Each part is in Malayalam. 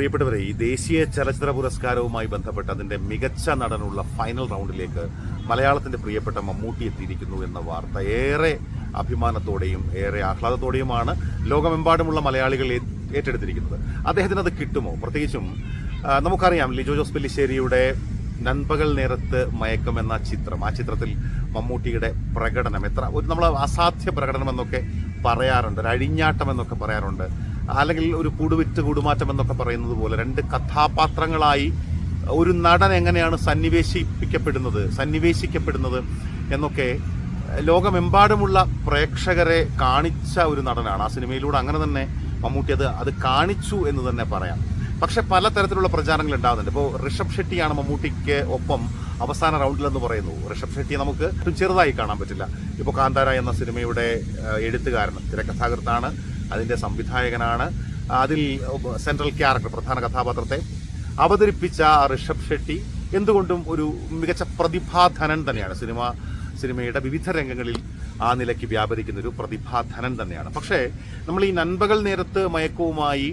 പ്രിയപ്പെട്ടവരെ ഈ ദേശീയ ചലച്ചിത്ര പുരസ്കാരവുമായി ബന്ധപ്പെട്ട് അതിന്റെ മികച്ച നടനുള്ള ഫൈനൽ റൗണ്ടിലേക്ക് മലയാളത്തിന്റെ പ്രിയപ്പെട്ട മമ്മൂട്ടി എത്തിയിരിക്കുന്നു എന്ന വാർത്ത ഏറെ അഭിമാനത്തോടെയും ഏറെ ആഹ്ലാദത്തോടെയുമാണ് ലോകമെമ്പാടുമുള്ള മലയാളികൾ ഏറ്റെടുത്തിരിക്കുന്നത്. അദ്ദേഹത്തിന് അത് കിട്ടുമോ? പ്രത്യേകിച്ചും നമുക്കറിയാം ലിജോ ജോസ് പെല്ലിശ്ശേരിയുടെ നൻപകൽ നേരത്ത് മയക്കം എന്ന ചിത്രം. ആ ചിത്രത്തിൽ മമ്മൂട്ടിയുടെ പ്രകടനം എത്ര ഒരു നമ്മൾ അസാധ്യ പ്രകടനം എന്നൊക്കെ പറയാറുണ്ട് ഒരു അഴിഞ്ഞാട്ടം എന്നൊക്കെ പറയാറുണ്ട്. അല്ലെങ്കിൽ ഒരു കൂടുവിറ്റ് കൂടുമാറ്റം എന്നൊക്കെ പറയുന്നത് പോലെ രണ്ട് കഥാപാത്രങ്ങളായി ഒരു നടൻ എങ്ങനെയാണ് സന്നിവേശിപ്പിക്കപ്പെടുന്നത് സന്നിവേശിക്കപ്പെടുന്നത് എന്നൊക്കെ ലോകമെമ്പാടുമുള്ള പ്രേക്ഷകരെ കാണിച്ച ഒരു നടനാണ്. ആ സിനിമയിലൂടെ അങ്ങനെ തന്നെ മമ്മൂട്ടി അത് അത് കാണിച്ചു എന്ന് തന്നെ പറയാം. പക്ഷെ പലതരത്തിലുള്ള പ്രചാരങ്ങൾ ഉണ്ടാകുന്നുണ്ട്. ഇപ്പോൾ ഋഷഭ് ഷെട്ടിയാണ് മമ്മൂട്ടിക്ക് ഒപ്പം അവസാന റൗണ്ടിലെന്ന് പറയുന്നു. ഋഷഭ് ഷെട്ടി നമുക്ക് ചെറുതായി കാണാൻ പറ്റില്ല. ഇപ്പോൾ കാന്താര എന്ന സിനിമയുടെ എഴുത്തുകാരൻ തിരക്കഥാകൃത്താണ്. അതിന്റെ സംവിധായകനാണ്. അതിൽ സെൻട്രൽ ക്യാരക്ടർ പ്രധാന കഥാപാത്രത്തെ അവതരിപ്പിച്ച ഋഷഭ് ഷെട്ടി. എന്തുകൊണ്ടും ഒരു മികച്ച പ്രതിഭാധനൻ തന്നെയാണ്. സിനിമ സിനിമയുടെ വിവിധ രംഗങ്ങളിൽ ആ നിലയ്ക്ക് വ്യാപരിക്കുന്ന ഒരു പ്രതിഭാധനൻ തന്നെയാണ്. പക്ഷേ നമ്മൾ ഈ നൻപകൽ നേരത്ത് മയക്കവുമായി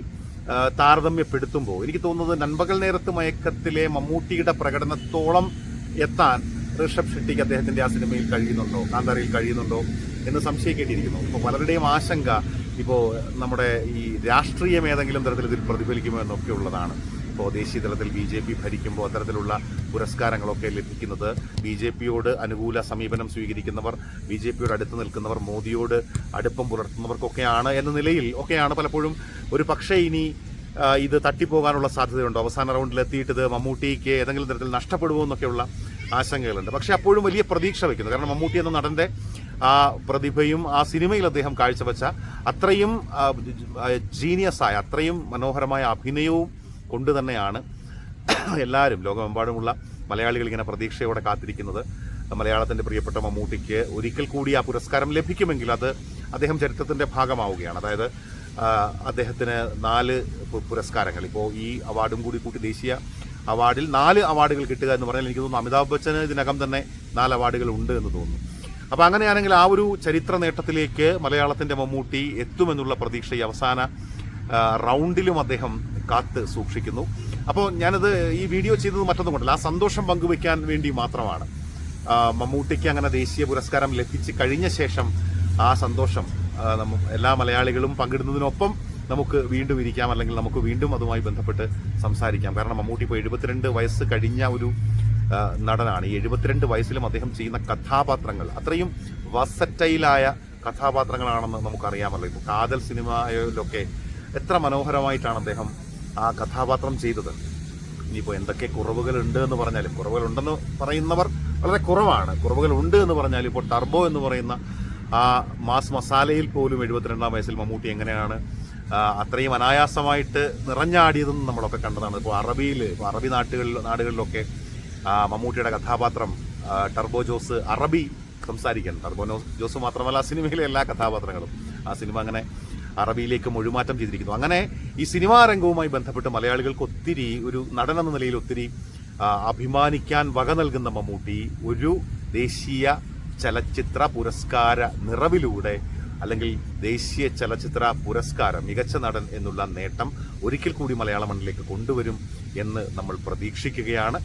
താരതമ്യപ്പെടുത്തുമ്പോൾ എനിക്ക് തോന്നുന്നത് നൻപകൽ നേരത്ത് മയക്കത്തിലെ മമ്മൂട്ടിയുടെ പ്രകടനത്തോളം എത്താൻ ഋഷഭ് ഷെട്ടിക്ക് അദ്ദേഹത്തിന്റെ ആ സിനിമയിൽ കഴിയുന്നുണ്ടോ കാന്താരയിൽ കഴിയുന്നുണ്ടോ എന്ന് സംശയിക്കേണ്ടിയിരിക്കുന്നു. അപ്പോൾ പലരുടെയും ആശങ്ക ഇപ്പോൾ നമ്മുടെ ഈ രാഷ്ട്രീയം ഏതെങ്കിലും തരത്തിൽ ഇതിൽ പ്രതിഫലിക്കുമോ എന്നൊക്കെ ഉള്ളതാണ്. ഇപ്പോൾ ദേശീയ തലത്തിൽ ബി ജെ പി ഭരിക്കുമ്പോൾ അത്തരത്തിലുള്ള പുരസ്കാരങ്ങളൊക്കെ ലഭിക്കുന്നത് ബി ജെ പിയോട് അനുകൂല സമീപനം സ്വീകരിക്കുന്നവർ ബി ജെ പിയോട് അടുത്ത് നിൽക്കുന്നവർ മോദിയോട് അടുപ്പം പുലർത്തുന്നവർക്കൊക്കെയാണ് എന്ന നിലയിൽ ഒക്കെയാണ് പലപ്പോഴും ഒരു പക്ഷേ ഇനി ഇത് തട്ടിപ്പോകാനുള്ള സാധ്യതയുണ്ടോ. അവസാന റൗണ്ടിൽ എത്തിയിട്ട് ഇത് മമ്മൂട്ടിക്ക് ഏതെങ്കിലും തരത്തിൽ നഷ്ടപ്പെടുമോ എന്നൊക്കെയുള്ള ആശങ്കകളുണ്ട്. പക്ഷേ അപ്പോഴും വലിയ പ്രതീക്ഷ വയ്ക്കുന്നു. കാരണം മമ്മൂട്ടി എന്ന നടന്റെ ആ പ്രതിഭയും ആ സിനിമയിൽ അദ്ദേഹം കാഴ്ചവെച്ച അത്രയും ജീനിയസായ അത്രയും മനോഹരമായ അഭിനയവും കൊണ്ട് തന്നെയാണ് എല്ലാവരും ലോകമെമ്പാടുമുള്ള മലയാളികൾ ഇങ്ങനെ പ്രതീക്ഷയോടെ കാത്തിരിക്കുന്നത്. മലയാളത്തിന്റെ പ്രിയപ്പെട്ട മമ്മൂട്ടിക്ക് ഒരിക്കൽ കൂടി ആ പുരസ്കാരം ലഭിക്കുമെങ്കിൽ അത് അദ്ദേഹം ചരിത്രത്തിന്റെ ഭാഗമാവുകയാണ്. അതായത് അദ്ദേഹത്തിന് നാല് പുരസ്കാരങ്ങൾ. ഇപ്പോൾ ഈ അവാർഡും കൂടി കൂട്ടി ദേശീയ അവാർഡിൽ നാല് അവാർഡുകൾ കിട്ടുക എന്ന് പറഞ്ഞാൽ എനിക്ക് തോന്നുന്നു അമിതാഭ് ബച്ചന് ഇതിനകം തന്നെ നാല് അവാർഡുകൾ ഉണ്ട് എന്ന് തോന്നുന്നു. അപ്പൊ അങ്ങനെയാണെങ്കിൽ ആ ഒരു ചരിത്ര നേട്ടത്തിലേക്ക് മലയാളത്തിന്റെ മമ്മൂട്ടി എത്തുമെന്നുള്ള പ്രതീക്ഷ ഈ അവസാന റൗണ്ടിലും അദ്ദേഹം കാത്ത് സൂക്ഷിക്കുന്നു. അപ്പോൾ ഞാനത് ഈ വീഡിയോ ചെയ്തത് മറ്റൊന്നും കൊണ്ടല്ല ആ സന്തോഷം പങ്കുവെക്കാൻ വേണ്ടി മാത്രമാണ്. മമ്മൂട്ടിക്ക് അങ്ങനെ ദേശീയ പുരസ്കാരം ലഭിച്ച് കഴിഞ്ഞ ശേഷം ആ സന്തോഷം എല്ലാ മലയാളികളും പങ്കിടുന്നതിനൊപ്പം നമുക്ക് വീണ്ടും ഇരിക്കാം അല്ലെങ്കിൽ നമുക്ക് വീണ്ടും അതുമായി ബന്ധപ്പെട്ട് സംസാരിക്കാം. കാരണം മമ്മൂട്ടി ഇപ്പോൾ എഴുപത്തിരണ്ട് വയസ്സ് കഴിഞ്ഞ ഒരു നടനാണ്. ഈ എഴുപത്തിരണ്ട് വയസ്സിലും അദ്ദേഹം ചെയ്യുന്ന കഥാപാത്രങ്ങൾ. അത്രയും വസറ്റയിലായ കഥാപാത്രങ്ങളാണെന്ന് നമുക്കറിയാമല്ലോ. ഇപ്പോൾ കാതൽ സിനിമയിലൊക്കെ എത്ര മനോഹരമായിട്ടാണ് അദ്ദേഹം ആ കഥാപാത്രം ചെയ്തത്. ഇനിയിപ്പോൾ എന്തൊക്കെ കുറവുകളുണ്ട് എന്ന് പറഞ്ഞാലും കുറവുകളുണ്ടെന്ന് പറയുന്നവർ വളരെ കുറവാണ്. കുറവുകളുണ്ട് എന്ന് പറഞ്ഞാൽ ഇപ്പോൾ ടർബോ എന്ന് പറയുന്ന ആ മാസ് മസാലയിൽ പോലും എഴുപത്തിരണ്ടാം വയസ്സിൽ മമ്മൂട്ടി എങ്ങനെയാണ് അത്രയും അനായാസമായിട്ട് നിറഞ്ഞാടിയതെന്ന് നമ്മളൊക്കെ കണ്ടതാണ്. ഇപ്പോൾ അറബിയിൽ ഇപ്പോൾ അറബി നാട്ടുകളിൽ നാടുകളിലൊക്കെ മമ്മൂട്ടിയുടെ കഥാപാത്രം ടർബോ ജോസ് അറബി സംസാരിക്കണം ടർബോ ജോസ് മാത്രമല്ല സിനിമയിലെ എല്ലാ കഥാപാത്രങ്ങളും ആ സിനിമ അങ്ങനെ അറബിയിലേക്ക് മൊഴിമാറ്റം ചെയ്തിരിക്കുന്നു. അങ്ങനെ ഈ സിനിമാ രംഗവുമായി ബന്ധപ്പെട്ട് മലയാളികൾക്ക് ഒത്തിരി ഒരു നടൻ എന്ന നിലയിൽ ഒത്തിരി അഭിമാനിക്കാൻ വക നൽകുന്ന മമ്മൂട്ടി ഒരു ദേശീയ ചലച്ചിത്ര പുരസ്കാര നിറവിലൂടെ അല്ലെങ്കിൽ ദേശീയ ചലച്ചിത്ര പുരസ്കാരം മികച്ച നടൻ എന്നുള്ള നേട്ടം ഒരിക്കൽ കൂടി മലയാള മണ്ണിലേക്ക് കൊണ്ടുവരും എന്ന് നമ്മൾ പ്രതീക്ഷിക്കുകയാണ്.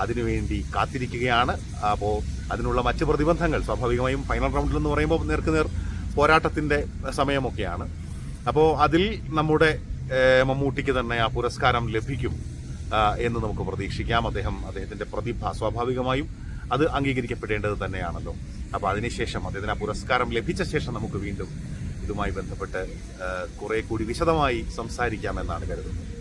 അതിനുവേണ്ടി കാത്തിരിക്കുകയാണ്. അപ്പോൾ അതിനുള്ള മറ്റ് പ്രതിബന്ധങ്ങൾ സ്വാഭാവികമായും ഫൈനൽ റൗണ്ടിൽ എന്ന് പറയുമ്പോൾ നേർക്കുനേർ പോരാട്ടത്തിന്റെ സമയമൊക്കെയാണ്. അപ്പോൾ അതിൽ നമ്മുടെ മമ്മൂട്ടിക്ക് തന്നെ ആ പുരസ്കാരം ലഭിക്കും എന്ന് നമുക്ക് പ്രതീക്ഷിക്കാം. അദ്ദേഹം അദ്ദേഹത്തിന്റെ പ്രതിഭ സ്വാഭാവികമായും അത് അംഗീകരിക്കപ്പെടേണ്ടത് തന്നെയാണല്ലോ. അപ്പോൾ അതിനുശേഷം അദ്ദേഹത്തിന് ആ പുരസ്കാരം ലഭിച്ച ശേഷം നമുക്ക് വീണ്ടും ഇതുമായി ബന്ധപ്പെട്ട് കുറേ കൂടി വിശദമായി സംസാരിക്കാമെന്നാണ് കരുതുന്നത്.